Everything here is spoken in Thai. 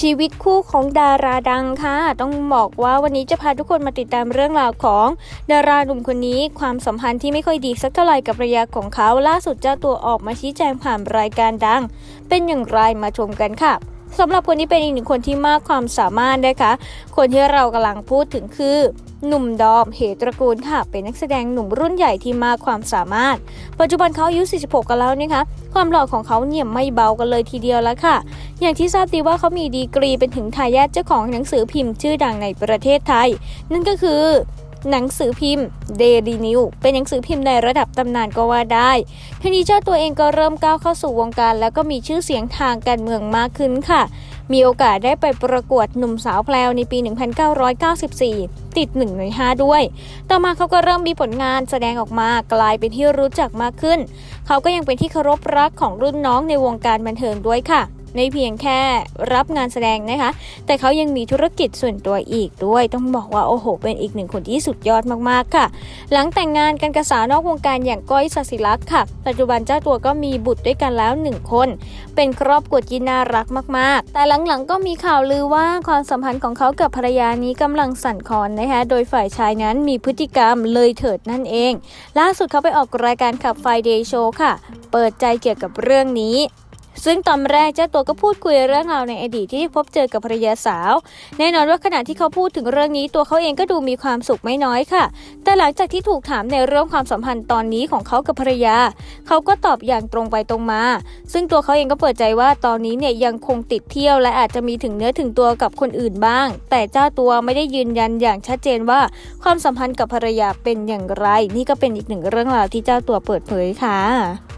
ชีวิตคู่ของดาราดังค่ะ ต้องบอกว่าวันนี้จะพาทุกคนมาติดตามเรื่องราวของดาราหนุ่มคนนี้ ความสัมพันธ์ที่ไม่ค่อยดีสักเท่าไหร่กับภรรยาของเขาล่าสุดเจ้าตัวออกมาชี้แจงผ่านรายการดัง เป็นอย่างไรมาชมกันค่ะ สำหรับคนนี้เป็นอีกหนึ่งคนที่มากความสามารถนะคะ คนที่เรากำลังพูดถึงคือหนุ่มดอมเหตระกูลค่ะ เป็นนักแสดงหนุ่มรุ่นใหญ่ที่มากความสามารถ ปัจจุบันเขาอายุ 46 กันแล้วนะคะ ความหล่อของเขาเนี่ยไม่เบากันเลยทีเดียวแล้วค่ะ อย่างที่ทราบดีว่าเขามีดีกรีเป็นถึงทายาทเจ้าของหนังสือพิมพ์ชื่อดังในประเทศไทย นั่นก็คือ หนังสือพิมพ์ Daily New เป็นหนังสือพิมพ์ในระดับตำนานก็ว่าได้ทีนี้เจ้าตัวเองก็เริ่มก้าวเข้าสู่วงการ แล้วก็มีชื่อเสียงทางการเมืองมากขึ้นค่ะ มีโอกาสได้ไปประกวดหนุ่มสาวแพลวในปี 1994 ติด 1 ใน 5 ด้วย ต่อมาเขาก็เริ่มมีผลงานแสดงออกมากลายเป็นที่รู้จักมากขึ้น เขาก็ยังเป็นที่เคารพรักของรุ่นน้องในวงการบันเทิงด้วยค่ะ ไม่เพียงแค่รับงานแสดงนะคะ แต่เขายังมีธุรกิจส่วนตัวอีกด้วย ต้องบอกว่าโอ้โห เป็นอีกหนึ่งคนที่สุดยอดมากๆค่ะ หลังแต่งงานกันกับสาวนอกวงการอย่างก้อยสศิลักษ์ค่ะ ปัจจุบันเจ้าตัวก็มีบุตรด้วยกันแล้วหนึ่งคน เป็นครอบครัวที่น่ารักมาก ๆ แต่หลังๆ ก็มีข่าวลือว่าความสัมพันธ์ของเขากับภรรยานี้กำลังสั่นคลอนนะคะ โดยฝ่ายชายนั้นมีพฤติกรรมเลยเถิดนั่นเอง ล่าสุดเขาไปออกรายการขับไฟเดย์โชว์ค่ะ เปิดใจเกี่ยวกับเรื่องนี้ ซึ่งตอนแรกเจ้าตัวก็พูดคุยเรื่องราวในอดีตที่พบเจอกับภรรยาสาว แน่นอนว่าขณะที่เขาพูดถึงเรื่องนี้ตัวเขาเองก็ดูมีความสุขไม่น้อยค่ะ แต่หลังจากที่ถูกถามในเรื่องความสัมพันธ์ตอนนี้ของเขากับภรรยา เขาก็ตอบอย่างตรงไปตรงมา ซึ่งตัวเขาเองก็เปิดใจว่าตอนนี้เนี่ยยังคงติดเที่ยว และอาจจะมีถึงเนื้อถึงตัวกับคนอื่นบ้าง แต่เจ้าตัวไม่ได้ยืนยันอย่างชัดเจนว่า ความสัมพันธ์กับภรรยาเป็นอย่างไร นี่ก็เป็นอีกหนึ่งเรื่องราวที่เจ้าตัวเปิดเผยค่ะ